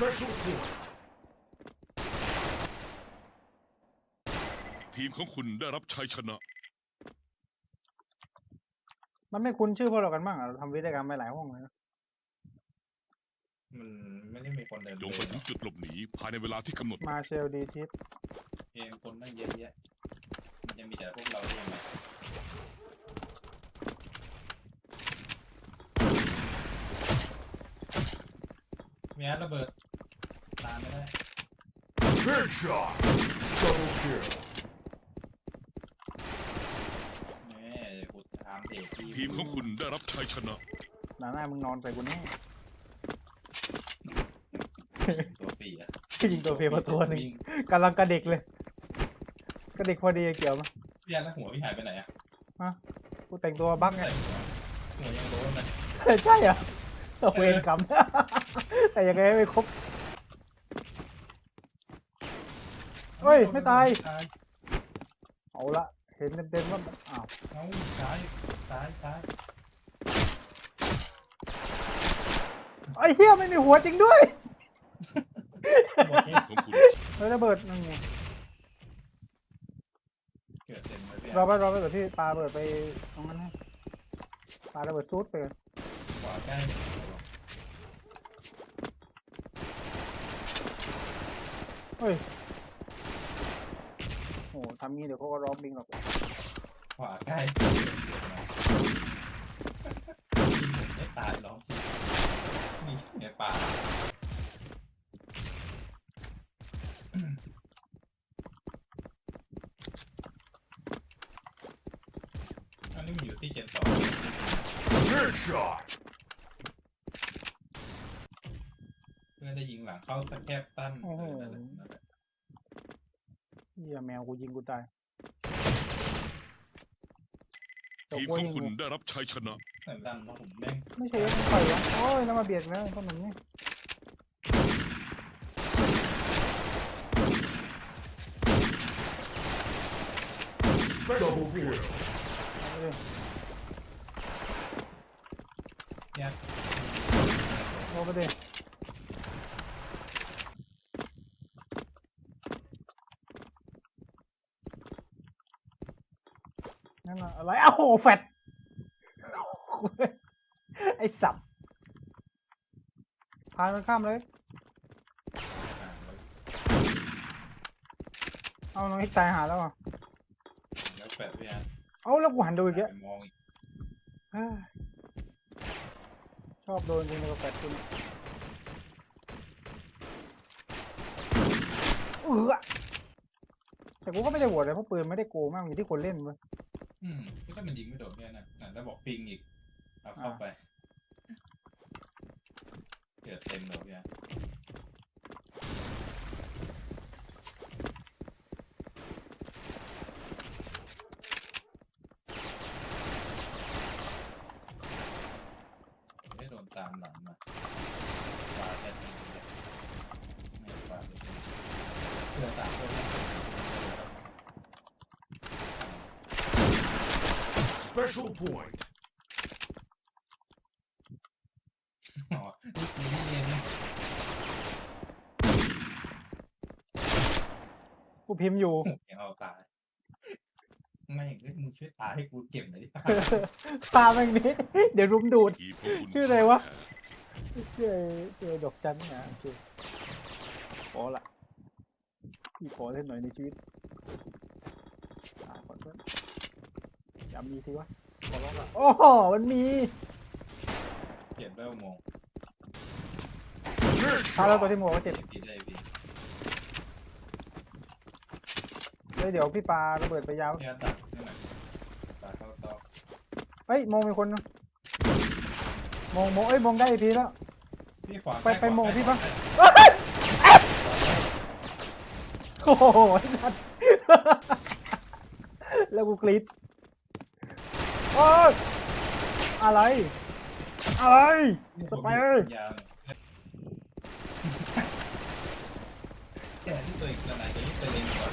Special point. ทีมของคุณได้รับชัยชนะ มันไม่คุ้นชื่อพวกเรากันบ้างเหรอเราทำวิทยกรรมไปหลายห้องเลยนะมันไม่ได้มีคนเดินจงเลไปยถึงจุดหลบหนีภายในเวลาที่กำหนด มาเชลดีทิปเกมคนตั้งเยอะแยะมันจะมีแต่พวกเราได้ยังไงมีแอดระเบิดตามไม่ได้ Headshot. Double kill. แม่กูถามเด็กที่ทีมของคุณได้รับชัยชนะ หน้าหน้ามึงนอนใส่กูแน่ตัวฟรีอะยิงตัวเพลมาตัวหนึ่งวิ่กำลังกระเด็กเลยกระเด็กพอดีเกี่ยวมั้ยพี่แอดแล้วหัวพี่หายไปไหนอะกูแต่งตัวบั๊กไง ใส่หัวหัวยังโดนเลย ใช่เหรอตัวเวรกรรม แต่ยังไงไม่ครบ เฮ้ยไม่ตายเอาละเห็นเต็มๆว่ามันอ้าวเอ้าซ้ายซ้ายซ้ายไอ้เหี้ยไม่มีหัวจริงด้วยหมดเกมของคุณเฮ้ยระเบิดนั่นไงเกิดเต็มเลยพี่แอรอดไปรอไปเดี๋ยวพี่ปาระเบิดไปตรงนั้นให้ปาระเบิดซูดไปก่อนขวาใกล้เฮ้ยโอ้ ทำงี้เดี๋ยวเขาก็ร้องบิงหรอกขวาใกล้ไม่ตายหรอกนี่ในป่าอันนี้มันอยู่ที่เจ็ดสอง Headshot. เพื่อนได้ยิงหลังเข้าตะแคบตั้นโอ้โหเออนั่นแหละนั่นแหละ เหี้ยแมวกูยิงกูตายทีมของคุณได้รับชัยชนะแต่ดันเพราะผมแม่งไม่ใช่ยังไข่วะโอ้ยแล้วมาเบียดแล้วพวกมันนี่ Special kill. เอาเลยเนี่ยโอ้ไปดินั่ นน่ะอะไรอ้าวโหแฟดไอ้สับพามันข้ามเลย เอาน้องไอ้ตายหาแล้วอะแล้วแปดพี่แอนเอาแล้วกูหันดูอีกแล้วไปมองอีกเฮ้ยชอบโดนจริงเลยกับแฟดคุณเออแต่กูก็ไม่ได้โหวตเลยเพราะปืนไม่ได้โกงมากอยู่ที่คนเล่นเว้ย อืมก็ถ้ามันยิงไม่โดนเนี่ยนะน่ะแล้วบอกปิงอีกเอาเข้าไปเกิดเต็มเลยพี่แอนไม่โดนตามหลังมาฟาแค่ทีเลยไม่ฟาเลยเพื่อตามเพื่อน Special point. อ๋อนี่นี่นี่นี่กูพิมพ์อยู่ ยังเอาตาย ไม่เอ้ยมึงช่วยตายให้กูเก็บหน่อยดิพาแม่งนี้ เดี๋ยวรุมดูด ทีมของคุณชื่ออะไรวะแพ้เชื่อเชื่อดอกจันนะโอเคขอละพี่ขอเล่นหน่อยในชีวิตอ่าขอโทษอ ย่ามีสิวะขอร้องละโอ้โหมันมีเก็บได้อุโมงค์พาแล้วตัว Headshot. ที่หมวกก็เจ็บได้พี่ได้พี่เฮ้ยเดี๋ยวพี่ปาระเบิดไปยาวพี่อาตัดนี่หน่อยตาเข้าตอกเฮ้ยมองมีคนนะมองมองเอ้ยมองได้อีกทีแล้ว พี่ขวาไปใกล้ไปขวาโมงใกล้พี่ปะขวาใกล้โอ้โหไอ้สัตว์แล้วกูกรี๊ด โอ้ยอะไร อะไรสไปเดอร์ยาแก่ที่ตัวเองขนานี้ตัวเองก่อน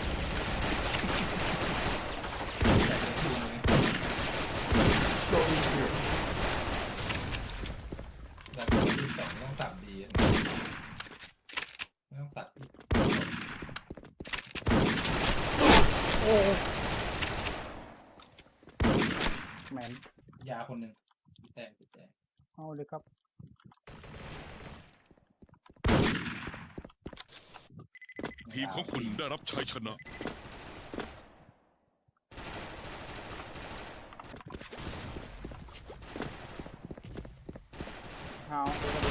ากจะพูดไหมอากจะพูดแต่ไม่ต้องสับดีอะต้องสับอีโอ้ แมนยาคนหนึ่งพี่แต่พี่แต่เอาเลยครับ ทีมของคุณได้รับชัยชนะ เอาเลยครับ